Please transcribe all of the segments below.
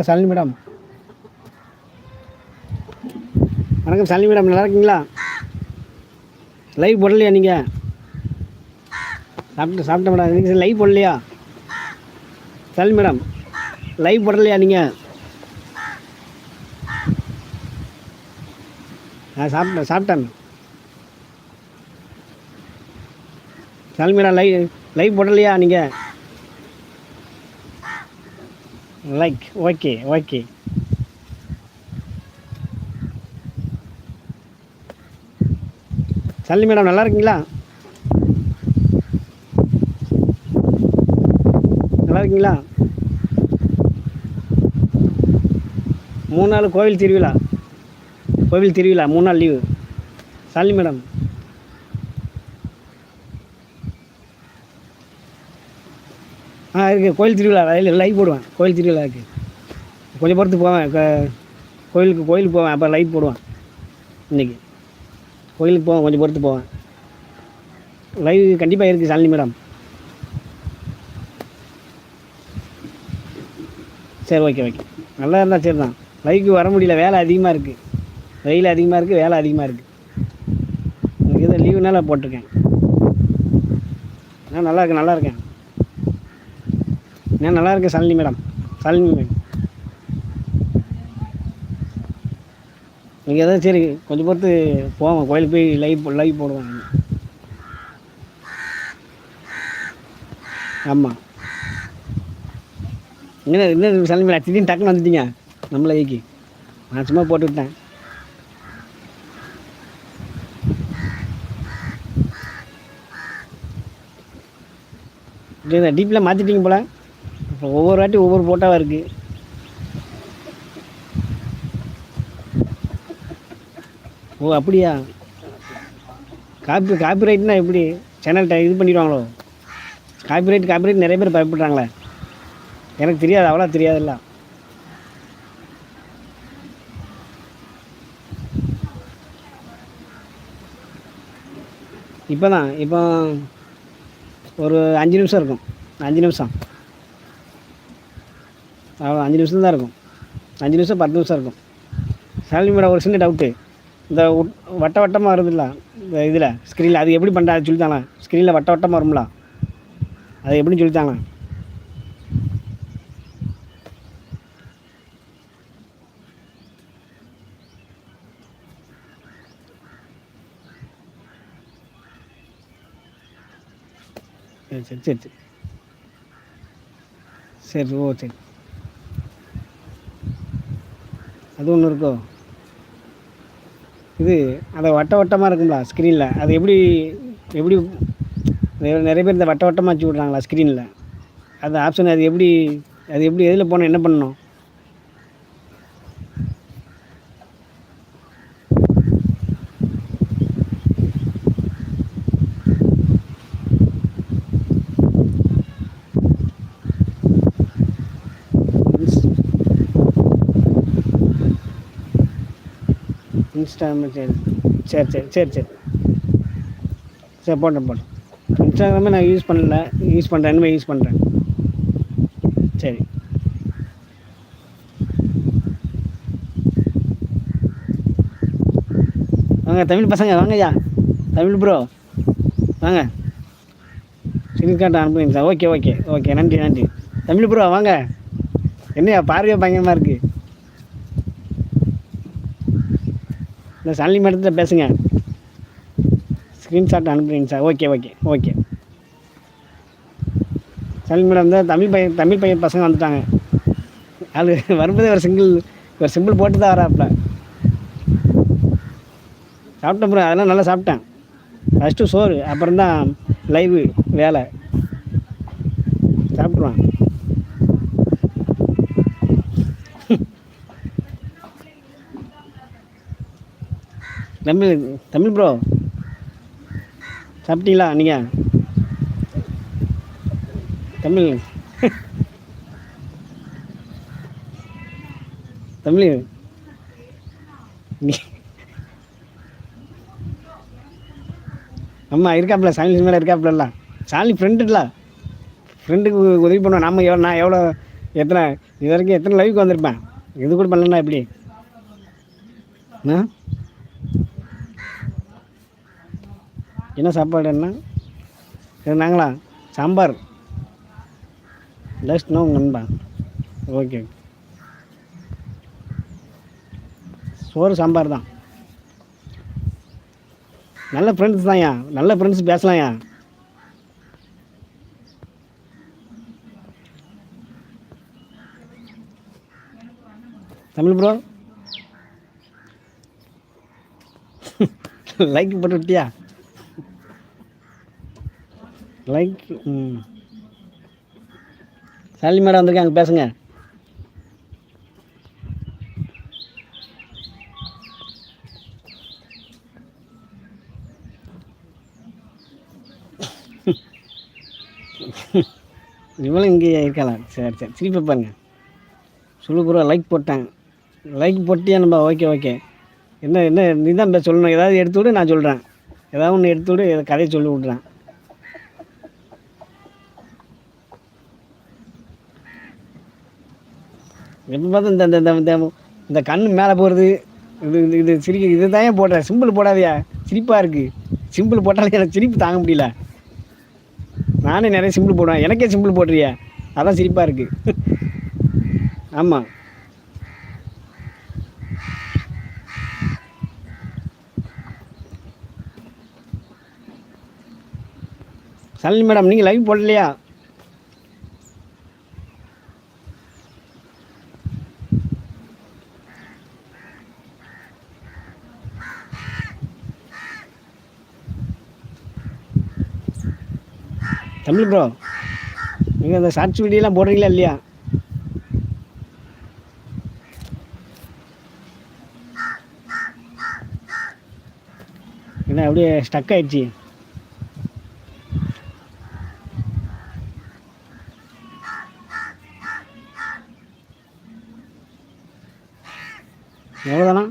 வணக்கம் சாலினி மேடம். வணக்கம் சலனி மேடம் நல்லா இருக்கீங்களா? லைவ் போடலையா நீங்கள் சாப்பிட்டு சாப்பிட்ட மேடம். நீங்கள் லைவ் போடலையா? சாலினி மேடம் லைவ் போடலையா நீங்கள் நான் சாப்பிட்டேன் சாப்பிட்டேன். சலனி மேடம் லைவ் லைவ் போடலையா நீங்கள் லைக் ஓகே ஓகே சல்லி மேடம் நல்லா இருக்கீங்களா நல்லா இருக்கீங்களா மூணு நாள் கோவில் திருவிழா. கோவில் திருவிழா மூணு நாள் லீவு சாலினி மேடம். நான் கோயில் திருவிழா லைவ் லைவ் போடுவேன் கோயில் திருவிழாவுக்கு கொஞ்சம் பொறுத்து போவேன். க- கோயிலுக்கு கோயிலுக்கு போவேன். அப்போ லைவ் போடுவேன். இன்றைக்கி கோயிலுக்கு போவேன் கொஞ்சம் பொறுத்து போவேன். லைவ் கண்டிப்பாக இருக்குது சாலினி மேடம். சரி ஓகே ஓகே நல்லா இருந்தால் சரி தான் லைவுக்கு வர முடியல வேலை அதிகமாக இருக்குது வெயில் அதிகமாக இருக்குது வேலை அதிகமாக இருக்குது எனக்கு எதுவும் லீவுனால போட்டிருக்கேன். ஆ நல்லா இருக்கேன் நல்லா இருக்கேன். நான் நல்லா இருக்கேன் சாலினி மேடம். சாலினி மேடம். நீங்கள் எதாவது சரி கொஞ்சம் பொறுத்து போவோம். கோயிலுக்கு போய் லைவ் லைவ் போடுவோம். ஆமாம் என்ன என்ன சாலினி மேடம் திடீர்னு டக்குன்னு வந்துட்டீங்க? நம்மள லைக்கு நான் சும்மா போட்டுவிட்டேன் டீப்பில் மாற்றிட்டீங்க போல? அப்புறம் ஒவ்வொரு வாட்டி ஒவ்வொரு ஃபோட்டோவாக இருக்குது ஓ அப்படியா? காப்பி காப்பிரைட்னா எப்படி? சேனல்கிட்ட இது பண்ணிடுவாங்களோ? காப்பிரைட் காப்பிரைட் நிறைய பேர் பயப்படுறாங்களே. எனக்கு தெரியாது அவ்வளோ தெரியாதுல்ல. இப்போ தான் இப்போ ஒரு அஞ்சு நிமிஷம் இருக்கும். அஞ்சு நிமிஷம். அவ்வளோ அஞ்சு நிமிஷம் தான் இருக்கும். அஞ்சு நிமிஷம் பத்து நிமிஷம் இருக்கும். சாலினி மேடம் ஒரு சின்ன டவுட்டு இந்த வட்ட வட்டமாக வருதுல்ல இந்த இதில் ஸ்க்ரீனில் அது எப்படி பண்ணுறது சொல்லி சொல்லித்தாங்களா ஸ்க்ரீனில் வட்ட வட்டமாக வரும்ல அது எப்படின்னு சொல்லித்தாங்களா சரி சரி சரி சரி. சரி ஓ சரி. அது ஒன்று இருக்கோ? இது அந்த வட்ட வட்டமாக இருக்குங்களா ஸ்க்ரீனில் அது எப்படி எப்படி நிறைய- பேர் இந்த வட்ட வட்டமாக வச்சு விட்றாங்களா ஸ்க்ரீனில் அந்த ஆப்ஷன் அது எப்படி அது எப்படி எதில் போகணும் என்ன பண்ணணும்? இன்ஸ்டாகிராம் சரி சரி சரி சரி சரி. சரி போட்டேன் போட்டேன். இன்ஸ்டாகிராமே நான் யூஸ் பண்ணல. யூஸ் பண்ணுறேன் இனிமேல் யூஸ் பண்ணுறேன் சரி. வாங்க தமிழ் பசங்க வாங்கய்யா. தமிழ் ப்ரோ வாங்க. சிம் கார்டு அனுப்புங்க சார். ஓகே ஓகே ஓகே நன்றி நன்றி. தமிழ் ப்ரோ வாங்க. என்னையா பார்வையே பயங்கரமாக இருக்குது இந்த சன்லி மேடத்தில் பேசுங்க. ஸ்க்ரீன்ஷாட் அனுப்புறீங்க சார் ஓகே ஓகே ஓகே சனலி மேடம் தான் தமிழ் பையன் தமிழ் பையன் பசங்க வந்துட்டாங்க. அது வரும்போதே ஒரு சிங்கிள் ஒரு சிம்பிள் போட்டு தான் வராப்பில். சாப்பிட்டேன் ப்ரோ அதெல்லாம் நல்லா சாப்பிட்டேன். ஃபஸ்ட்டு சோறு அப்புறம் தான் லைவு வேலை. சாப்பிட்ருவான் தமிழ் தமிழ் ப்ரோ சாப்பிட்டீங்களா நீங்கள் தமிழ் தமிழ் நீ ஆமாம் இருக்காப்புல சாமி மேலே இருக்காப்புல சாமி ஃப்ரெண்டுல ஃப்ரெண்டுக்கு உதவி பண்ணுவோம் நம்ம எவ்வளோ நான் எவ்வளோ எத்தனை இது வரைக்கும் எத்தனை லைவுக்கு வந்திருப்பேன்? இது கூட பண்ணலன்னா எப்படி? ஆ? என்ன சாப்பாடு என்ன? இது நாங்களா சாம்பார். லெஸ்ட் நோ நண்பா ஓகே சோறு சாம்பார் தான். நல்ல ஃப்ரெண்ட்ஸ் தான்யா நல்ல ஃப்ரெண்ட்ஸ் பேசலாம்யா தமிழ் ப்ரோ லைக் போட்டு விட்டியா லைக் ம். சாலி மேடம் வந்திருக்காங்க பேசுங்க. இவளும் இங்கே இருக்கலாம் சரி சரி. சிரிப்பை பாருங்க. சொல்லு ப்ரோ லைக் போட்டாங்க. லைக் போட்டியா நம்ம? ஓகே ஓகே என்ன என்ன நீ தான் சொல்லணும். ஏதாவது எடுத்து விடு நான் சொல்கிறேன் ஏதாவது ஒன்று எடுத்து விடு கதையை சொல்லி விட்றேன். எப்போ பார்த்தா இந்த இந்த இந்த இந்த கண் மேலே போகிறது இது இது இது சிரிக்க இது தான் போடுறேன் சிம்பிள் போடாதியா. சிரிப்பாக இருக்குது சிம்பிள் போட்டாலே எனக்கு சிரிப்பு தாங்க முடியல. நானே நிறைய சிம்பிள் போடுவேன். எனக்கே சிம்பிள் போடுறியா? அதான் சிரிப்பாக இருக்குது ஆமாம் சலனி மேடம் நீங்கள் லைவ் போடலையா? தமிழ் ப்ரோ நீங்கள் அந்த ஷார்ட்ஸ் வீடியோலாம் போடுறீங்களா இல்லையா? என்ன அப்படியே ஸ்டக் ஆயிடுச்சு எவ்வளோதானா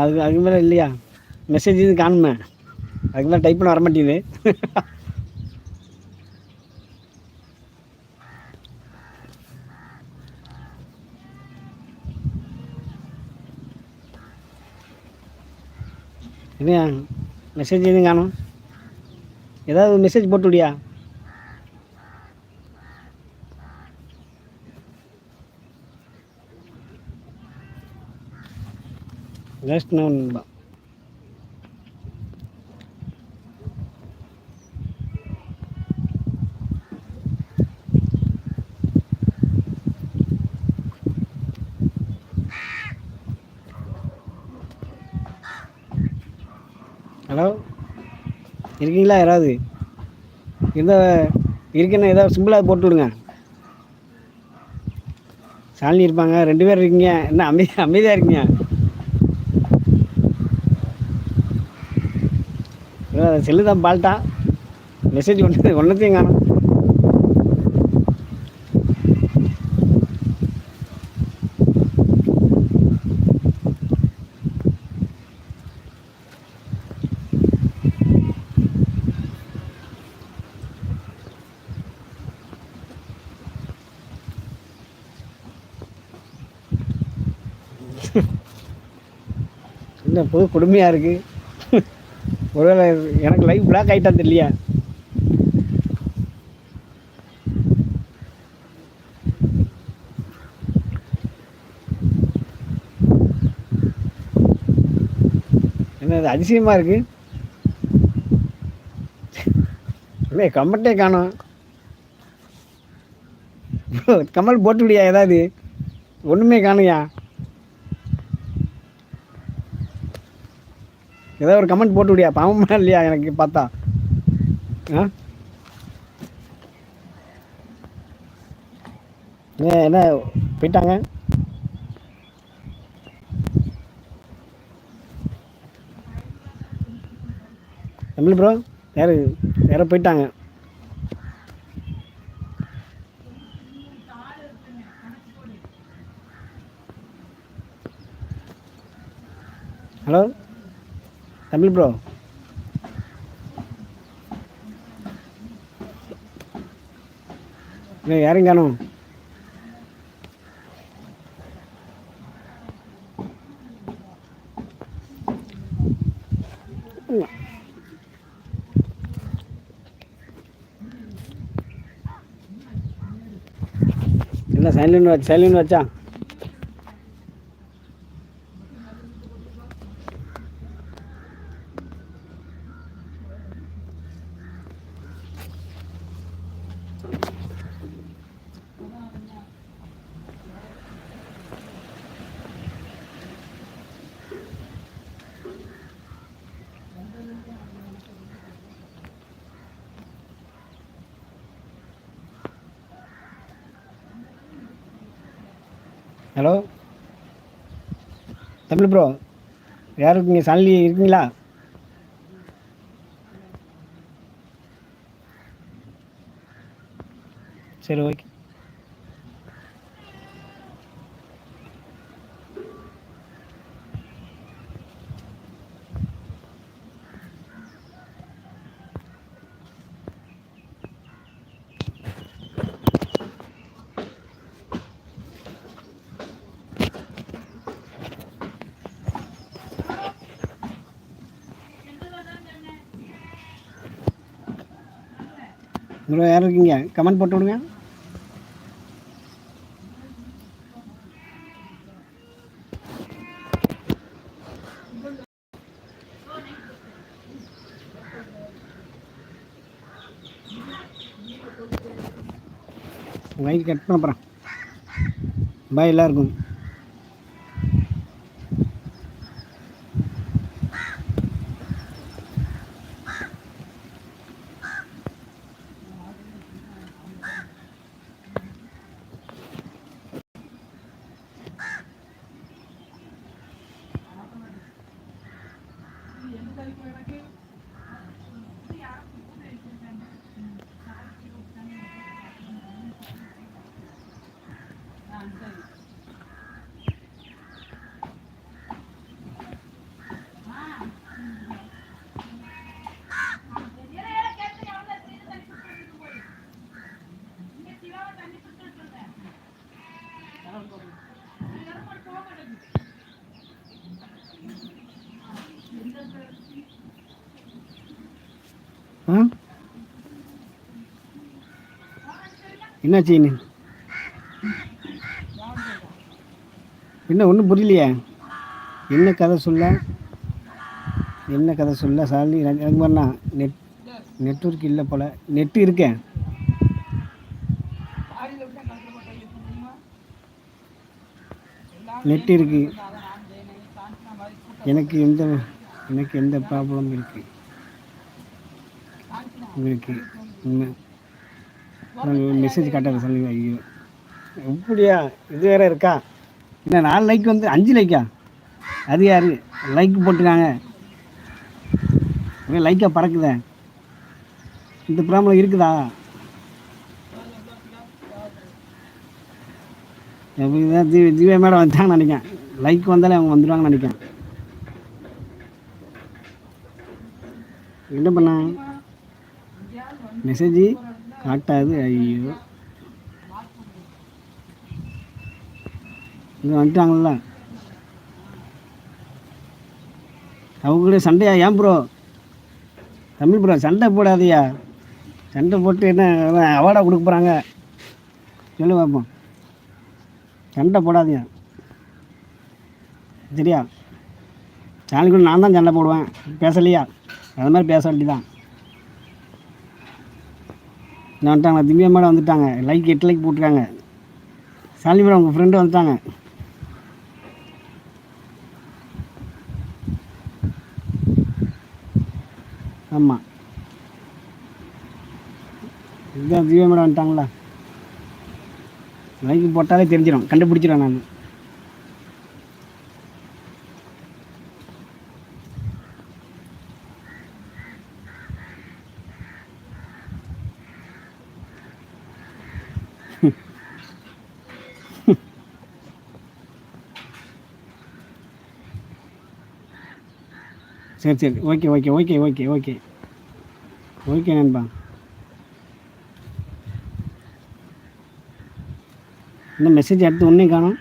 அது அதுக்கு மேலே இல்லையா? மெசேஜ் இது காணுமே. அதுக்கு மேலே டைப் பண்ண வர மாட்டேங்குது இல்லையா மெசேஜ் எதுவும் காணும்? ஏதாவது மெசேஜ் போட்டுவிடியா வேஸ்ட்னா ஒன்று தான் ஹலோ இருக்கீங்களா யாராவது? இந்த இருக்குன்னு ஏதாவது சிம்பிளாக போட்டு விடுங்க. சாலினி இருப்பாங்க ரெண்டு பேர் இருக்கீங்க. என்ன அமைதி அமைதியாக இருக்கீங்க? செல்லு தான் பால்ட்டா. மெசேஜ் ஒன்று ஒன்றத்தையும் காணும். என்ன புது கொடுமையாக இருக்குது ஒருவேளை எனக்கு லைவ் பிளாக் ஆகிட்டா தெரியலையா? என்ன அதிசயமாக இருக்குது இல்லை கமெண்ட்டே காணோம். கமல் போட்டு விடியா ஏதாவது? ஒன்றுமே காணுயா ஏதோ ஒரு கமெண்ட் போட்டு விடியா பாவமா இல்லையா? எனக்கு பார்த்தா. ஆ? என்ன போயிட்டாங்க? தமிழ் ப்ரோ யார்? யாரோ போயிட்டாங்க. ஹலோ தமிழ் ப்ரோ இல்லை யாரும் காணும் இல்லை சைலண்ட் சைலண்ட் வச்சா? ஹலோ? தமிழ் ப்ரோ யார் இருக்கீங்க சாலி இருக்கீங்களா? சரி ஓகே இவ்வளோ யார் இருக்கீங்க? கமெண்ட் போட்டு விடுங்க. மைக் கட் பண்ண போகிறேன் பாய் எல்லாருக்கும். ஆ என்னாச்சு நீ என்ன ஒன்றும் புரியலையே? என்ன கதை சொல்ல? என்ன கதை சொல்ல? சாலி எனக்கு நெட் நெட்ஒர்க் இல்லை போல். நெட்டு இருக்கேன் நெட் இருக்கு. எனக்கு எந்த எனக்கு எந்த ப்ராப்ளம் இருக்குது உங்களுக்கு உண்மை. மெசேஜ் காட்டாத சொல்லுங்க ஐயோ அப்படியா? இது வேற இருக்கா? என்ன நாலு லைக் வந்து அஞ்சு லைக்கா அது யாரு? லைக் போட்டுருக்காங்க. ஒரே லைக்கா பறக்குதே. இந்த ப்ராப்ளம் இருக்குதா? எப்படிதான் தி திவ்யா மேடம் வந்தாங்கன்னு நினைக்கிறேன். லைக் வந்தாலே அவங்க வந்துடுவாங்கன்னு நினைக்கிறேன். என்ன பண்ண மெசேஜ் காட்டாது ஐயோ. இங்கே வந்துட்டாங்கள அவங்க கூட சண்டையா? ஏன் ப்ரோ தமிழ் ப்ரோ சண்டை போடாதயா? சண்டை போட்டு என்ன அவார்டாக கொடுக்க போகிறாங்க சொல்லு பார்ப்போம் சண்டை போடாதியா? சரியா? சேனலுக்கு நான் தான் சண்டை போடுவேன். பேசலையா? அது மாதிரி பேச வேண்டியதான் நான் வந்துட்டாங்க திவ்யா மேடம் வந்துட்டாங்க. லைக் எட்டு லைக் போட்டிருக்காங்க. சாலி மேடம் உங்கள் ஃப்ரெண்டு வந்துட்டாங்க. ஆமாம் இதுதான் திவ்யா மேடம் வந்துட்டாங்களா? லைக் போட்டாலே தெரிஞ்சிடும். கண்டுபிடிச்சிடும் நான். சரி சரி. Okay okay okay okay okay okay நண்பா. இந்த மெசேஜ் அடுத்து ஒன்றே காணும்.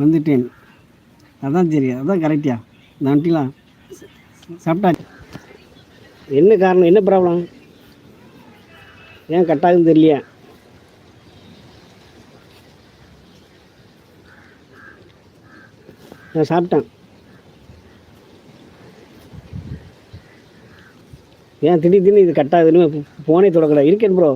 வந்துட்டேன். அதான் சரி அதான் கரெக்டியா நன்றிலா சாப்பிட்டா என்ன காரணம் என்ன ப்ராப்ளம் ஏன் கட்டாகுன்னு தெரியலையா? நான் சாப்பிட்டேன். ஏன் திடீர் திடீர்னு இது கட்டாகுதுன்னு ஃபோனே தொடக்கலை இருக்கேன் ப்ரோ